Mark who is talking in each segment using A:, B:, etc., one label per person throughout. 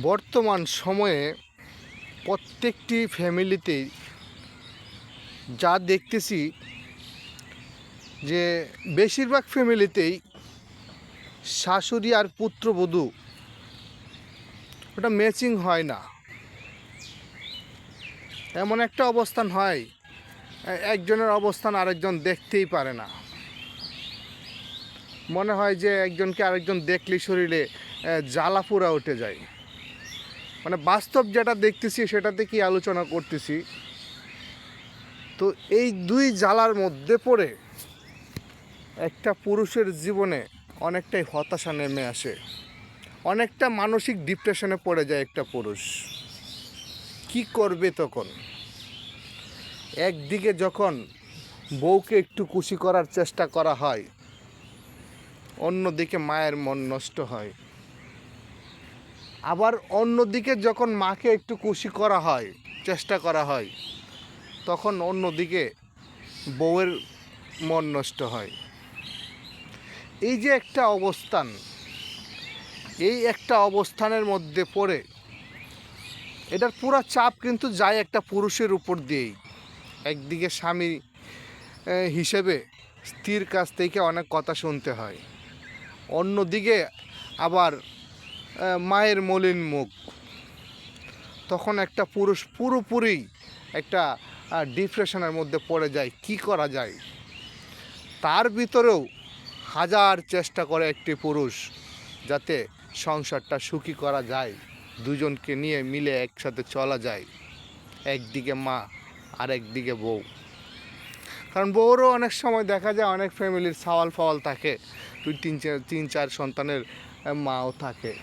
A: বর্তমান সময়ে প্রত্যেকটি ফ্যামিলিতেই যা দেখতেছি যে বেশিরভাগ ফ্যামিলিতেই শাশুড়ি আর পুত্রবধূ ওটা ম্যাচিং হয় না। এমন একটা অবস্থান হয়, একজনের অবস্থান আরেকজন দেখতেই পারে না। মনে হয় যে একজনকে আরেকজন দেখলে শরীরে জ্বালা পোড়া উঠে যায়। মানে বাস্তব যেটা দেখতেছি, সেটাতে কি আলোচনা করতেছি? তো এই দুই জ্বালার মধ্যে পড়ে একটা পুরুষের জীবনে অনেকটাই হতাশা নেমে আসে। অনেকটা মানসিক ডিপ্রেশনে পড়ে যায় একটা পুরুষ। কি করবে তখন? একদিকে যখন বউকে একটু খুশি করার চেষ্টা করা হয়, অন্যদিকে মায়ের মন নষ্ট হয়। আবার অন্যদিকে যখন মাকে একটু খুশি করা হয়, চেষ্টা করা হয়, তখন অন্যদিকে বউয়ের মন নষ্ট হয়। এই যে একটা অবস্থান, এই একটা অবস্থানের মধ্যে পড়ে, এটার পুরো চাপ কিন্তু যায় একটা পুরুষের উপর দিয়েই। একদিকে স্বামী হিসেবে স্ত্রীর কাছ থেকে অনেক কথা শুনতে হয়, অন্যদিকে আবার মায়ের মলিন মুখ। তখন একটা পুরুষ পুরোপুরি একটা ডিপ্রেশনের মধ্যে পড়ে যায়। কি করা যায়? তার ভিতরেও হাজার চেষ্টা করে একটি পুরুষ যাতে সংসারটা সুখী করা যায়। দুজনকে নিয়ে মিলে একসাথে চলা যায়। একদিকে মা আর একদিকে বউ। কারণ বউরও অনেক সময় দেখা যায়, অনেক ফ্যামিলির সাওয়াল ফাওয়াল থাকে। দুই, তিন, চার তিন, চার সন্তানের মাও থাকে।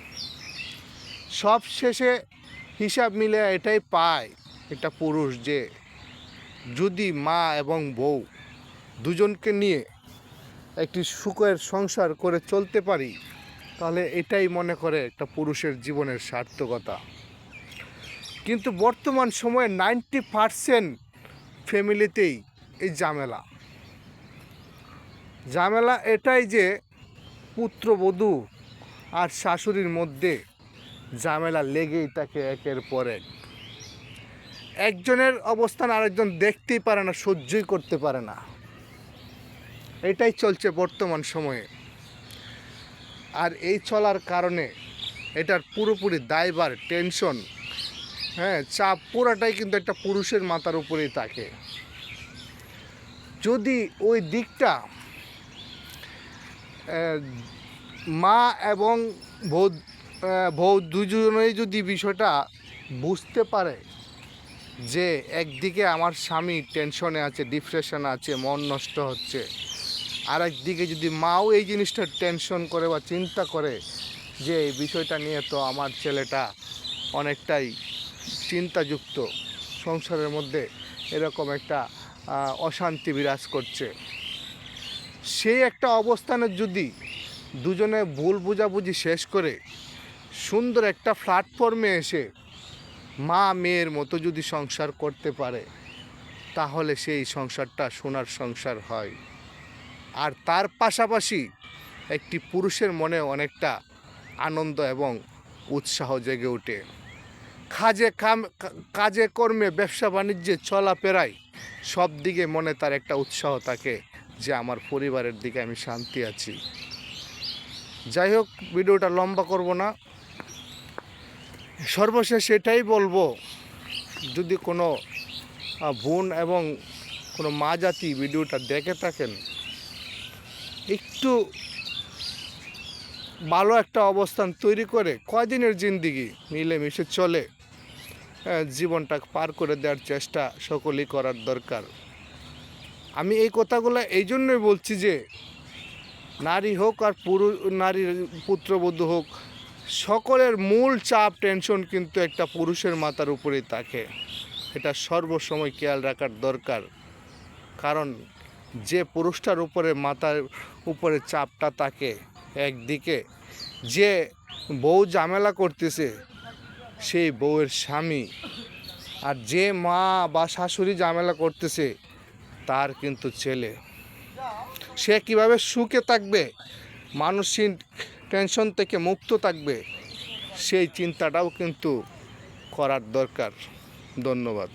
A: সব শেষে হিসাব মিলে এটাই পায়, একটা পুরুষ যে যদি মা এবং বউ দুজনকে নিয়ে একটি সুখের সংসার করে চলতে পারি, তাহলে এটাই মনে করে একটা পুরুষের জীবনের সার্থকতা। কিন্তু বর্তমান সময়ে নাইনটি পারসেন্ট ফ্যামিলিতেই এই ঝামেলা। ঝামেলা এটাই যে পুত্রবধূ আর শাশুড়ির মধ্যে ঝামেলা লেগেই থাকে একের পর এক। একজনের অবস্থান আরেকজন দেখতেই পারে না, সহ্যই করতে পারে না। এটাই চলছে বর্তমান সময়ে। আর এই চলার কারণে এটার পুরোপুরি দায়বার টেনশন হ্যাঁ চাপ পুরাটাই কিন্তু একটা পুরুষের মাথার উপরেই থাকে। যদি ওই দিকটা মা এবং আহ, বউ দুজনেই যদি বিষয়টা বুঝতে পারে যে একদিকে আমার স্বামী টেনশনে আছে ডিপ্রেশনে আছে মন নষ্ট হচ্ছে আর একদিকে যদি মাও এই জিনিসটা টেনশন করে বা চিন্তা করে যে এই বিষয়টা নিয়ে তো আমার ছেলেটা অনেকটাই চিন্তাযুক্ত সংসারের মধ্যে এরকম একটা অশান্তি বিরাজ করছে। সেই একটা অবস্থানে যদি দুজনে ভুল বুঝাবুঝি শেষ করে সুন্দর একটা প্ল্যাটফর্মে এসে মা মেয়ের মতো যদি সংসার করতে পারে, তাহলে সেই সংসারটা সোনার সংসার হয়। আর তার পাশাপাশি একটি পুরুষের মনে অনেকটা আনন্দ এবং উৎসাহ জেগে ওঠে। কাজে কাম, কাজে কর্মে, ব্যবসা বাণিজ্যে চলাফেরায় সব দিকে মনে তার একটা উৎসাহ থাকে যে আমার পরিবারের দিকে আমি শান্তি আছি। যাই হোক, ভিডিওটা লম্বা করব না। সর্বশেষ এটাই বলব, যদি কোনো বোন এবং কোনো মা জাতি ভিডিওটা দেখে থাকেন, একটু ভালো একটা অবস্থান তৈরি করে কয়দিনের জিন্দিগি মিলেমিশে চলে জীবনটা পার করে দেওয়ার চেষ্টা সকলেই করার দরকার। আমি এই কথাগুলো এই জন্যই বলছি যে নারী হোক আর পুরুষ নারীর পুত্রবধূ হোক, সকলের মূল চাপ টেনশন কিন্তু একটা পুরুষের মাথার উপরেই থাকে। এটা সর্বসময় খেয়াল রাখার দরকার। কারণ যে পুরুষটার উপরে মাথার উপরে চাপটা থাকে একদিকে, যে বউ ঝামেলা করতেছে, সেই বউয়ের স্বামী। আর যে মা বা শাশুড়ি ঝামেলা করতেছে, তার কিন্তু ছেলে। সে কীভাবে সুখে থাকবে? মানসিক টেনশন থেকে মুক্ত থাকবে? সেই চিন্তাটাও কিন্তু করার দরকার। ধন্যবাদ।